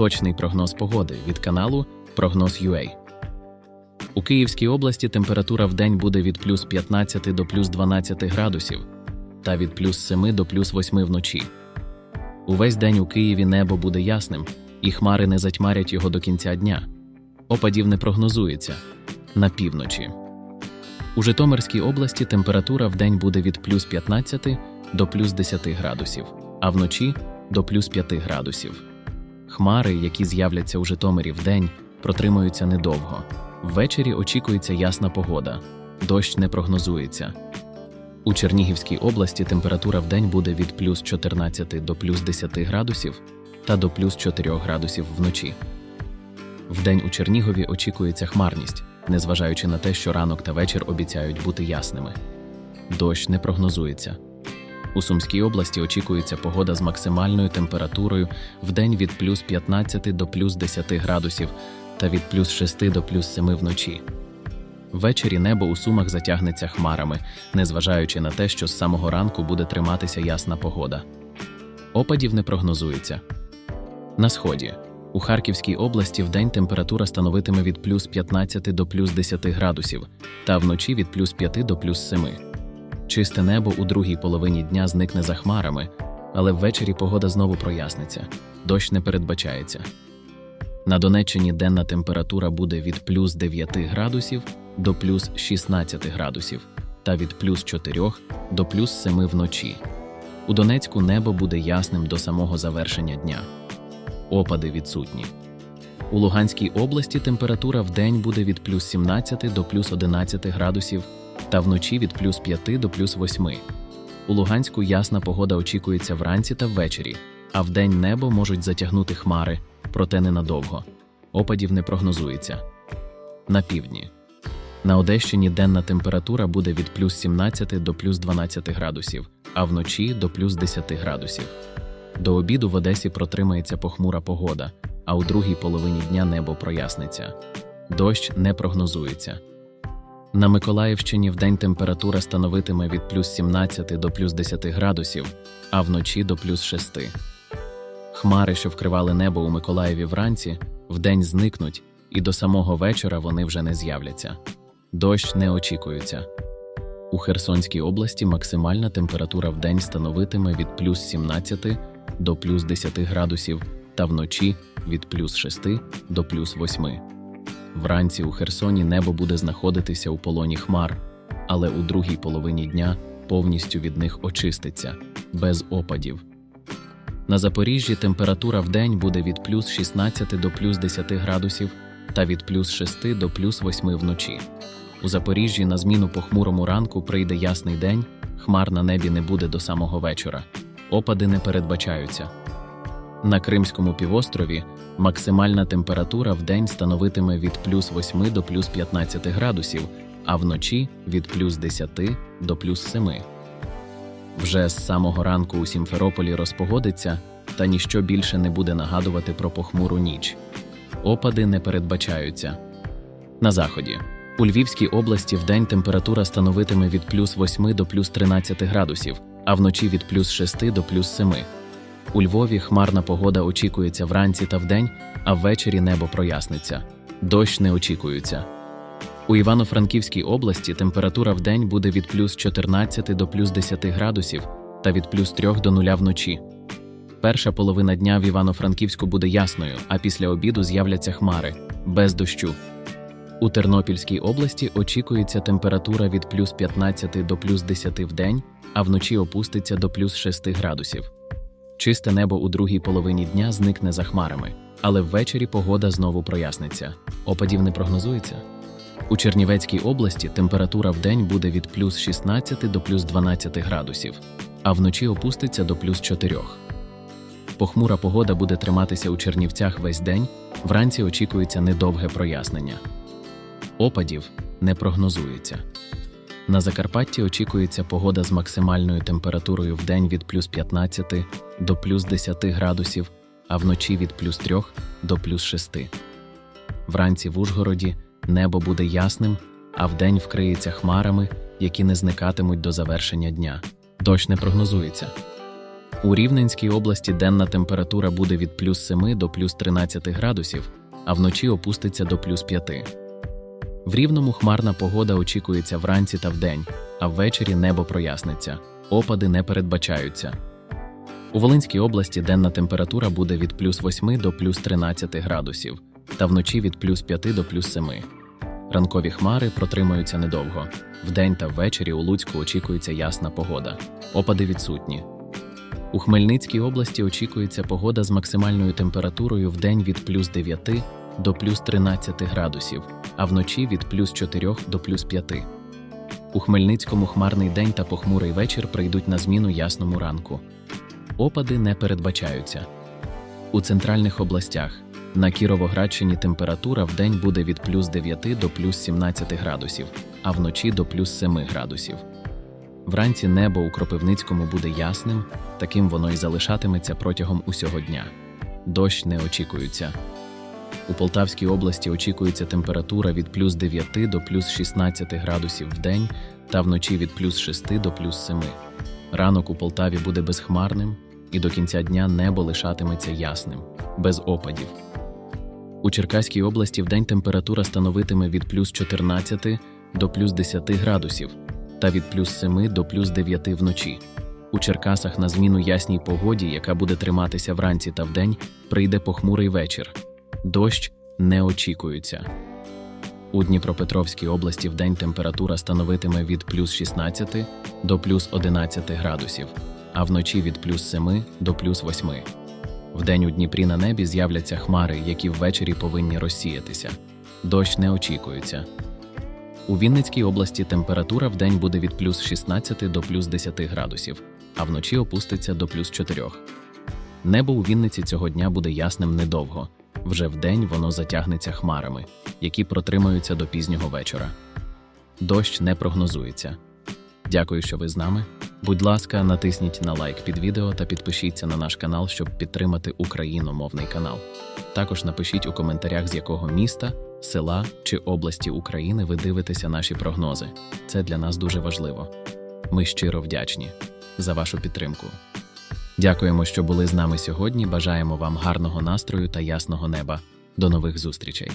Точний прогноз погоди від каналу Прогноз.UA. У Київській області температура в день буде від плюс 15 до плюс 12 градусів та від плюс 7 до плюс 8 вночі. Увесь день у Києві небо буде ясним, і хмари не затьмарять його до кінця дня. Опадів не прогнозується на півночі. У Житомирській області температура в день буде від плюс 15 до плюс 10 градусів, а вночі до плюс 5 градусів. Хмари, які з'являться у Житомирі вдень, протримаються недовго. Ввечері очікується ясна погода, дощ не прогнозується. У Чернігівській області температура вдень буде від плюс 14 до плюс 10 градусів та до плюс 4 градусів вночі. Вдень у Чернігові очікується хмарність, незважаючи на те, що ранок та вечір обіцяють бути ясними. Дощ не прогнозується. У Сумській області очікується погода з максимальною температурою вдень від плюс 15 до плюс 10 градусів та від плюс 6 до плюс 7 вночі. Ввечері небо у Сумах затягнеться хмарами, незважаючи на те, що з самого ранку буде триматися ясна погода. Опадів не прогнозується. На сході. У Харківській області вдень температура становитиме від плюс 15 до плюс 10 градусів, та вночі від плюс 5 до плюс 7. Чисте небо у другій половині дня зникне за хмарами, але ввечері погода знову проясниться. Дощ не передбачається. На Донеччині денна температура буде від плюс 9 градусів до плюс 16 градусів та від плюс 4 до плюс 7 вночі. У Донецьку небо буде ясним до самого завершення дня. Опади відсутні. У Луганській області температура в день буде від плюс 17 до плюс 11 градусів та вночі від плюс 5 до плюс 8. У Луганську ясна погода очікується вранці та ввечері, а вдень небо можуть затягнути хмари, проте ненадовго. Опадів не прогнозується. На півдні. На Одещині денна температура буде від плюс 17 до плюс 12 градусів, а вночі до плюс 10 градусів. До обіду в Одесі протримається похмура погода, а у другій половині дня небо проясниться. Дощ не прогнозується. На Миколаївщині вдень температура становитиме від плюс 17 до плюс 10 градусів, а вночі до плюс 6. Хмари, що вкривали небо у Миколаєві вранці, вдень зникнуть, і до самого вечора вони вже не з'являться. Дощ не очікується. У Херсонській області максимальна температура вдень становитиме від плюс 17 до плюс 10 градусів та вночі від плюс 6 до плюс 8. Вранці у Херсоні небо буде знаходитися у полоні хмар, але у другій половині дня повністю від них очиститься, без опадів. На Запоріжжі температура вдень буде від плюс 16 до плюс 10 градусів та від плюс 6 до плюс 8 вночі. У Запоріжжі на зміну похмурому ранку прийде ясний день, хмар на небі не буде до самого вечора. Опади не передбачаються. На Кримському півострові максимальна температура в день становитиме від плюс 8 до плюс 15 градусів, а вночі від плюс 10 до плюс 7. Вже з самого ранку у Сімферополі розпогодиться, та ніщо більше не буде нагадувати про похмуру ніч. Опади не передбачаються. На заході. У Львівській області вдень температура становитиме від плюс 8 до плюс 13 градусів, а вночі від плюс 6 до плюс 7. У Львові хмарна погода очікується вранці та вдень, а ввечері небо проясниться. Дощ не очікується. У Івано-Франківській області температура вдень буде від плюс 14 до плюс 10 градусів та від плюс 3 до 0 вночі. Перша половина дня в Івано-Франківську буде ясною, а після обіду з'являться хмари без дощу. У Тернопільській області очікується температура від плюс 15 до плюс 10 в день, а вночі опуститься до плюс 6 градусів. Чисте небо у другій половині дня зникне за хмарами, але ввечері погода знову проясниться. Опадів не прогнозується. У Чернівецькій області температура в день буде від плюс 16 до плюс 12 градусів, а вночі опуститься до плюс 4. Похмура погода буде триматися у Чернівцях весь день, вранці очікується недовге прояснення. Опадів не прогнозується. На Закарпатті очікується погода з максимальною температурою в день від плюс 15 до плюс 10 градусів, а вночі від плюс 3 до плюс 6. Вранці в Ужгороді небо буде ясним, а вдень вкриється хмарами, які не зникатимуть до завершення дня. Дощ не прогнозується. У Рівненській області денна температура буде від плюс 7 до плюс 13 градусів, а вночі опуститься до плюс 5. В Рівному хмарна погода очікується вранці та вдень, а ввечері небо проясниться. Опади не передбачаються. У Волинській області денна температура буде від плюс 8 до плюс 13 градусів, та вночі від плюс 5 до плюс 7. Ранкові хмари протримаються недовго. Вдень та ввечері у Луцьку очікується ясна погода. Опади відсутні. У Хмельницькій області очікується погода з максимальною температурою в день від плюс 9 до плюс 13 градусів, а вночі від плюс 4 до плюс 5. У Хмельницькому хмарний день та похмурий вечір прийдуть на зміну ясному ранку. Опади не передбачаються. У центральних областях на Кіровоградщині температура в день буде від плюс 9 до плюс 17 градусів, а вночі до плюс 7 градусів. Вранці небо у Кропивницькому буде ясним, таким воно й залишатиметься протягом усього дня. Дощ не очікується. У Полтавській області очікується температура від плюс 9 до плюс 16 градусів в день та вночі від плюс 6 до плюс 7. Ранок у Полтаві буде безхмарним, і до кінця дня небо лишатиметься ясним, без опадів. У Черкаській області вдень температура становитиме від плюс 14 до плюс 10 градусів та від плюс 7 до плюс 9 вночі. У Черкасах на зміну ясній погоді, яка буде триматися вранці та вдень, прийде похмурий вечір. Дощ не очікується. У Дніпропетровській області вдень температура становитиме від плюс 16 до плюс 11 градусів, а вночі від плюс 7 до плюс 8. Вдень у Дніпрі на небі з'являться хмари, які ввечері повинні розсіятися. Дощ не очікується. У Вінницькій області температура вдень буде від плюс 16 до плюс 10 градусів, а вночі опуститься до плюс 4. Небо у Вінниці цього дня буде ясним недовго. Вже вдень воно затягнеться хмарами, які протримаються до пізнього вечора. Дощ не прогнозується. Дякую, що ви з нами. Будь ласка, натисніть на лайк під відео та підпишіться на наш канал, щоб підтримати україномовний канал. Також напишіть у коментарях, з якого міста, села чи області України ви дивитеся наші прогнози. Це для нас дуже важливо. Ми щиро вдячні за вашу підтримку. Дякуємо, що були з нами сьогодні. Бажаємо вам гарного настрою та ясного неба. До нових зустрічей!